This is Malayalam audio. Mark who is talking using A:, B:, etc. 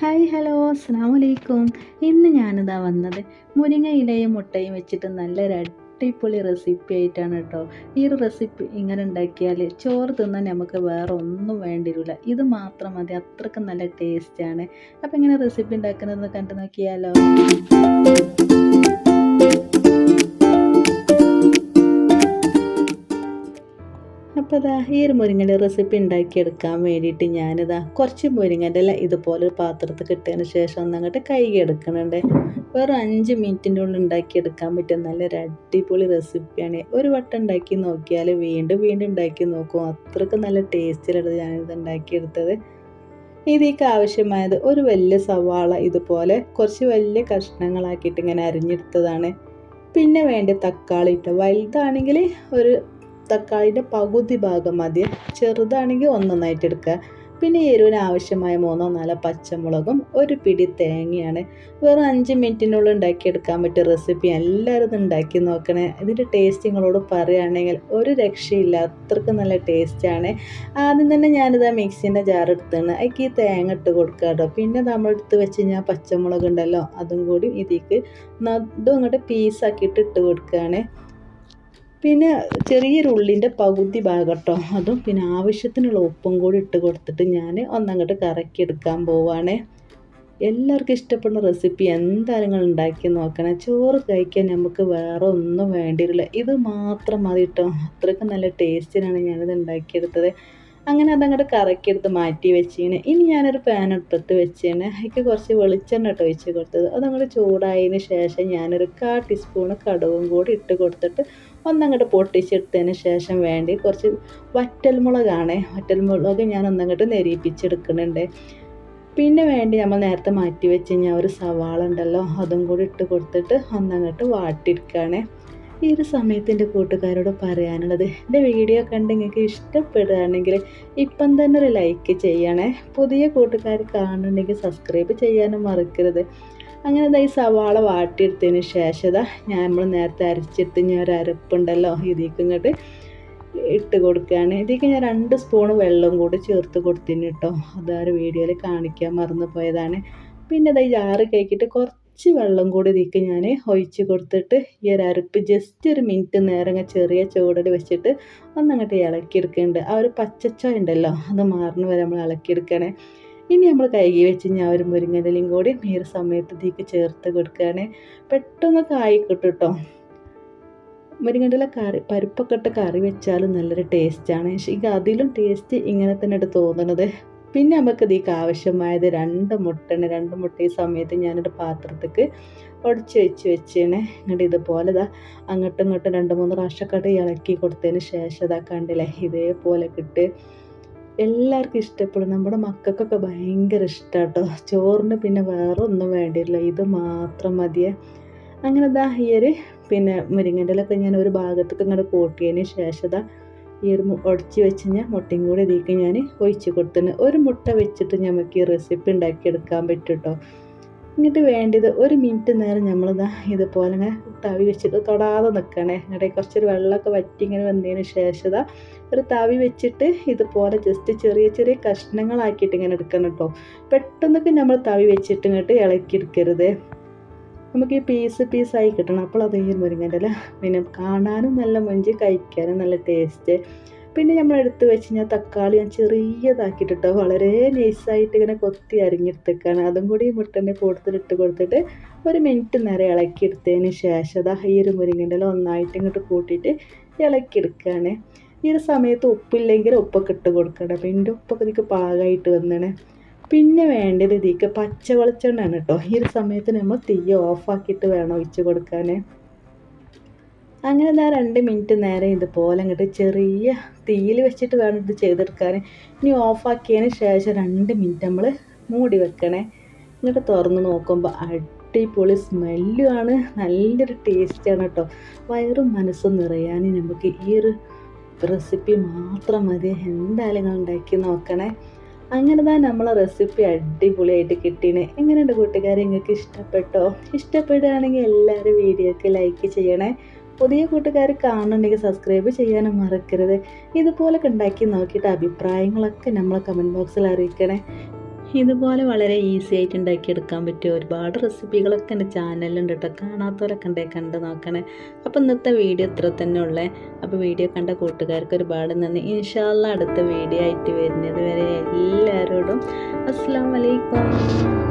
A: ഹായ് ഹലോ അസ്സാം വലൈക്കും ഇന്ന് ഞാനിതാ വന്നത് മുരിങ്ങ ഇലയും മുട്ടയും വെച്ചിട്ട് നല്ലൊരു അടിപൊളി റെസിപ്പി ആയിട്ടാണ് കേട്ടോ ഈ ഒരു റെസിപ്പി ഇങ്ങനെ ഉണ്ടാക്കിയാൽ ചോറ് തിന്നാൻ നമുക്ക് വേറെ ഒന്നും വേണ്ടിരില്ല ഇത് മാത്രം മതി. അത്രയ്ക്ക് നല്ല ടേസ്റ്റാണ് അപ്പോൾ ഇങ്ങനെ റെസിപ്പി ഉണ്ടാക്കുന്നതെന്ന് കണ്ടു നോക്കിയാലോ? അപ്പോൾ ഈ ഒരു മുരിങ്ങന്റെ റെസിപ്പി ഉണ്ടാക്കിയെടുക്കാൻ വേണ്ടിയിട്ട് ഞാനിതാ കുറച്ച് മുരിങ്ങന്റെ ഇല ഇതുപോലെ ഒരു പാത്രത്തിൽ കിട്ടിയതിന് ശേഷം ഒന്നങ്ങോട്ട് കഴുകി എടുക്കുന്നുണ്ട് വേറെ അഞ്ച് മിനിറ്റിന്റെ ഉള്ളിൽ ഉണ്ടാക്കിയെടുക്കാൻ പറ്റിയ നല്ലൊരു അടിപൊളി റെസിപ്പിയാണ് ഒരു വട്ടം ഉണ്ടാക്കി നോക്കിയാൽ വീണ്ടും വീണ്ടും ഉണ്ടാക്കി നോക്കും. അത്രയ്ക്ക് നല്ല ടേസ്റ്റിലാണ് ഞാനിത് ഉണ്ടാക്കിയെടുത്തത്. ഇതിലേക്ക് ആവശ്യമായത് ഒരു വലിയ സവാള ഇതുപോലെ കുറച്ച് വലിയ കഷ്ണങ്ങളാക്കിയിട്ട് ഇങ്ങനെ അരിഞ്ഞെടുത്തതാണ്. പിന്നെ വേണ്ട തക്കാളി ഇട്ട്. വലുതാണെങ്കിൽ ഒരു തക്കാളിന്റെ പകുതി ഭാഗം മതി. ചെറുതാണെങ്കിൽ ഒന്നൊന്നായിട്ട് എടുക്കുക. പിന്നെ എരിവിന് ആവശ്യമായ മൂന്നോ നാലോ പച്ചമുളകും ഒരു പിടി തേങ്ങയാണ്. വെറും അഞ്ച് മിനിറ്റിനുള്ളിൽ ഉണ്ടാക്കിയെടുക്കാൻ പറ്റിയ റെസിപ്പി എല്ലാവരും ഉണ്ടാക്കി നോക്കണേ. ഇതിന്റെ ടേസ്റ്റ് നിങ്ങളോട് പറയുകയാണെങ്കിൽ ഒരു രക്ഷയില്ല അത്രയ്ക്ക് നല്ല ടേസ്റ്റാണ് ആദ്യം തന്നെ ഞാനിത് മിക്സിന്റെ ജാർ എടുത്താണ്. അതിക്ക് ഈ തേങ്ങ ഇട്ട് കൊടുക്കുക കേട്ടോ. പിന്നെ നമ്മൾ എടുത്ത് വെച്ച് കഴിഞ്ഞാൽ പച്ചമുളക് ഉണ്ടല്ലോ അതും കൂടി ഇതിക്ക് നടും ഇങ്ങോട്ട് പീസാക്കിയിട്ട് ഇട്ട് കൊടുക്കുകയാണ്. പിന്നെ ചെറിയൊരു ഉള്ളിന്റെ പകുതി ഭാഗം കേട്ടോ അതും പിന്നെ ആവശ്യത്തിനുള്ള ഉപ്പും കൂടി ഇട്ട് കൊടുത്തിട്ട് ഞാൻ ഒന്നങ്ങോട്ട് കറക്കി എടുക്കാൻ പോവാണ്. എല്ലാവർക്കും ഇഷ്ടപ്പെടുന്ന റെസിപ്പി എന്തായാലും നിങ്ങൾ ഉണ്ടാക്കി നോക്കണം. ചോറ് കഴിക്കാൻ നമുക്ക് വേറെ ഒന്നും വേണ്ടിയില്ല ഇത് മാത്രം മതി കേട്ടോ അത്രയ്ക്ക് നല്ല ടേസ്റ്റിനാണ് ഞാനിത് ഉണ്ടാക്കിയെടുത്തത്. അങ്ങനെ അതങ്ങോട്ട് കറക്കിയെടുത്ത് മാറ്റി വെച്ചിന്. ഇനി ഞാനൊരു പാൻ അടുപ്പത്ത് വെച്ചാണ്. അതിക്ക് കുറച്ച് വെളിച്ചെണ്ണ ഇട്ട് ഒഴിച്ച് കൊടുത്തത്. അതങ്ങോട്ട് ചൂടായതിന് ശേഷം ഞാനൊരു കാ ടീസ്പൂണ് കടുവും കൂടി ഇട്ട് കൊടുത്തിട്ട് ഒന്നങ്ങോട്ട് പൊട്ടിച്ചെടുത്തതിന് ശേഷം വേണ്ടി കുറച്ച് വറ്റൽമുളകാണ്. വറ്റൽമുളക് ഞാൻ ഒന്നങ്ങോട്ട് നെരിയിപ്പിച്ചെടുക്കുന്നുണ്ട്. പിന്നെ വേണ്ടി നമ്മൾ നേരത്തെ മാറ്റി വെച്ച് കഴിഞ്ഞാൽ ഒരു സവാള ഉണ്ടല്ലോ അതും കൂടി ഇട്ട് കൊടുത്തിട്ട് ഒന്നങ്ങോട്ട് വാട്ടിയെടുക്കുകയാണ് ഈ ഒരു സമയത്ത് എന്റെ കൂട്ടുകാരോട് പറയാനുള്ളത് എന്റെ വീഡിയോ കണ്ട് നിങ്ങൾക്ക് ഇഷ്ടപ്പെടുകയാണെങ്കിൽ ഇപ്പം തന്നെ ഒരു ലൈക്ക് ചെയ്യണേ. പുതിയ കൂട്ടുകാർ കാണുന്നുണ്ടെങ്കിൽ സബ്സ്ക്രൈബ് ചെയ്യാനും മറക്കരുത്. അങ്ങനെ ഈ സവാള വാട്ടിയെടുത്തതിന് ശേഷം ഞാൻ നമ്മൾ നേരത്തെ അരച്ചിട്ട് ഞാൻ ഒരു അരപ്പുണ്ടല്ലോ ഇതിലേക്ക് ഇങ്ങോട്ട് ഇട്ട് കൊടുക്കുകയാണ്. ഇതിലേക്ക് ഞാൻ രണ്ട് സ്പൂൺ വെള്ളം കൂടി ചേർത്ത് കൊടുത്തിന് കേട്ടോ. അതാ ഒരു വീഡിയോയിൽ കാണിക്കാൻ മറന്നു പോയതാണ് പിന്നെ ഇതാ ജാറ് കഴിക്കിട്ട് കുറച്ച് വെള്ളം കൂടി ഇതിലേക്ക് ഞാൻ ഒഴിച്ച് കൊടുത്തിട്ട് ഈ ഒരു അരപ്പ് ജസ്റ്റ് ഒരു മിനിറ്റ് നേരം ചെറിയ ചൂടിൽ വെച്ചിട്ട് ഒന്നങ്ങോട്ട് ഇളക്കിയെടുക്കുന്നുണ്ട് ആ ഒരു പച്ചച്ച ഉണ്ടല്ലോ അത് മാറുന്ന വരെ നമ്മൾ ഇളക്കിയെടുക്കണേ. ഇനി നമ്മൾ കൈകി വെച്ച് ഞാൻ ഒരു മുരിങ്ങലിയും കൂടി ഈ ഒരു സമയത്ത് ഇതിലേക്ക് ചേർത്ത് കൊടുക്കുകയാണ്. പെട്ടെന്ന് കായ് കിട്ടും കേട്ടോ മുരിങ്ങണ്ടിലെ കറി പരിപ്പൊക്കെ ഇട്ട് കറി വെച്ചാലും നല്ലൊരു ടേസ്റ്റാണ് പക്ഷേ അതിലും ടേസ്റ്റ് ഇങ്ങനെ തന്നെ തോന്നുന്നത് പിന്നെ നമുക്ക് ഇതിലേക്ക് ആവശ്യമായത് രണ്ട് മുട്ടയാണ്. രണ്ട് മുട്ട ഈ സമയത്ത് ഞാനൊരു പാത്രത്തേക്ക് ഉടച്ച് വെച്ച് വെച്ചാണ്. ഇങ്ങോട്ട് ഇതുപോലെ ഇതാ അങ്ങോട്ടും ഇങ്ങോട്ടും രണ്ട് മൂന്ന് പ്രാവശ്യമൊക്കെ ഇളക്കി കൊടുത്തതിന് ശേഷം ഇതാ കണ്ടില്ലേ? ഇതേപോലെ കിട്ട് എല്ലാവർക്കും ഇഷ്ടപ്പെടും. നമ്മുടെ മക്കൾക്കൊക്കെ ഭയങ്കര ഇഷ്ടമാണ് കേട്ടോ ചോറിന് പിന്നെ വേറെ ഒന്നും വേണ്ടിയില്ല ഇത് മാത്രം മതിയേ. അങ്ങനെ ഇതാ ഈ ഒരു പിന്നെ മുരിങ്ങന്റെ ഇലൊക്കെ ഞാൻ ഒരു ഭാഗത്തേക്ക് ഇങ്ങോട്ട് കൂട്ടിയതിന് ശേഷം ഈ ഒരു ഉടച്ച് വെച്ച് കഴിഞ്ഞാൽ മുട്ടയും കൂടി ഇതിലേക്ക് ഞാൻ ഒഴിച്ച് കൊടുത്തിന് ഒരു മുട്ട വെച്ചിട്ട് നമുക്ക് ഈ റെസിപ്പി ഉണ്ടാക്കിയെടുക്കാൻ പറ്റും കേട്ടോ എന്നിട്ട് വേണ്ടത് ഒരു മിനിറ്റ് നേരം നമ്മളിതാ ഇതുപോലെ ഇങ്ങനെ തവി വെച്ചിട്ട് തൊടാതെ നിൽക്കണേ എന്നിട്ട് കുറച്ചൊരു വെള്ളമൊക്കെ വറ്റി ഇങ്ങനെ വന്നതിന് ശേഷം ഒരു തവി വെച്ചിട്ട് ഇതുപോലെ ജസ്റ്റ് ചെറിയ ചെറിയ കഷ്ണങ്ങളാക്കിയിട്ട് ഇങ്ങനെ എടുക്കണം കേട്ടോ. പെട്ടെന്നൊക്കെ നമ്മൾ തവി വെച്ചിട്ട് ഇങ്ങോട്ട് ഇളക്കി എടുക്കരുത് നമുക്ക് ഈ പീസ് പീസായി കിട്ടണം. അപ്പോൾ അത് ഈ മുരിങ്ങന്റെ ഇല. പിന്നെ കാണാനും നല്ല മൊഞ്ചി കഴിക്കാനും നല്ല ടേസ്റ്റ് പിന്നെ നമ്മൾ എടുത്ത് വെച്ച് കഴിഞ്ഞാൽ തക്കാളി ഞാൻ ചെറിയതാക്കിയിട്ടോ വളരെ നൈസായിട്ട് ഇങ്ങനെ കൊത്തി അരിഞ്ഞെടുത്തേക്കാണ്. അതും കൂടി ഈ മുട്ടന്റെ കൂടുതലിട്ട് കൊടുത്തിട്ട് ഒരു മിനിറ്റ് നേരെ ഇളക്കിയെടുത്തതിന് ശേഷം അതാ ഈ ഒരു മുരിങ്ങന്റെ ഒന്നായിട്ട് ഇങ്ങോട്ട് കൂട്ടിയിട്ട് ഇളക്കിയെടുക്കുകയാണ്. ഈ ഒരു സമയത്ത് ഉപ്പില്ലെങ്കിൽ ഉപ്പൊക്കെ ഇട്ട് കൊടുക്കണം അപ്പം എന്റെ ഉപ്പൊക്കെ എനിക്ക് പാകമായിട്ട് വന്നാണ്. പിന്നെ വേണ്ടത് ഇതിക്ക് പച്ച വെളിച്ചെണ്ണയാണ് കേട്ടോ. ഈ ഒരു സമയത്ത് നമ്മൾ തീ ഓഫാക്കിയിട്ട് വേണം ഒഴിച്ചു കൊടുക്കാൻ. അങ്ങനെ ഇതാ രണ്ട് മിനിറ്റ് നേരം ഇതുപോലെ അങ്ങോട്ട് ചെറിയ തീയിൽ വെച്ചിട്ട് വേണം ഇത് ചെയ്തെടുക്കാൻ. ഇനി ഓഫാക്കിയതിന് ശേഷം രണ്ട് മിനിറ്റ് നമ്മൾ മൂടി വെക്കണേ. ഇങ്ങോട്ട് തുറന്ന് നോക്കുമ്പോൾ അടിപൊളി സ്മെല്ലുമാണ് നല്ലൊരു ടേസ്റ്റാണ് കേട്ടോ. വയറും മനസ്സും നിറയാൻ നമുക്ക് ഈ ഒരു റെസിപ്പി മാത്രം മതി. എന്തായാലും നിങ്ങൾ ഉണ്ടാക്കി നോക്കണേ. അങ്ങനെ തന്നെ നമ്മളെ റെസിപ്പി അടിപൊളിയായിട്ട് കിട്ടീന്. എങ്ങനെയുണ്ട് കൂട്ടുകാരെ? നിങ്ങൾക്ക് ഇഷ്ടപ്പെട്ടോ? ഇഷ്ടപ്പെടുകയാണെങ്കിൽ എല്ലാവരും വീഡിയോക്ക് ലൈക്ക് ചെയ്യണേ. പുതിയ കൂട്ടുകാർ കാണുന്നുണ്ടെങ്കിൽ സബ്സ്ക്രൈബ് ചെയ്യാനും മറക്കരുത്. ഇതുപോലൊക്കെ ഉണ്ടാക്കി നോക്കിയിട്ട് അഭിപ്രായങ്ങളൊക്കെ നമ്മളെ കമന്റ് ബോക്സിൽ അറിയിക്കണേ. ഇതുപോലെ വളരെ ഈസി ആയിട്ട് ഉണ്ടാക്കിയെടുക്കാൻ പറ്റിയ ഒരുപാട് റെസിപ്പികളൊക്കെ എന്റെ ചാനലിലുണ്ട് കേട്ടോ കാണാത്തവരൊക്കെ ഉണ്ടേ കണ്ട് നോക്കണേ. അപ്പോൾ ഇന്നത്തെ വീഡിയോ ഇത്ര തന്നെ ഉള്ളേ. അപ്പോൾ വീഡിയോ കണ്ട കൂട്ടുകാർക്ക് ഒരുപാട് നന്ദി. ഇൻഷാല്ല അടുത്ത വീഡിയോ ആയിട്ട് വരുന്നത് വരെ എല്ലാവരോടും അസ്സാം വലൈക്കും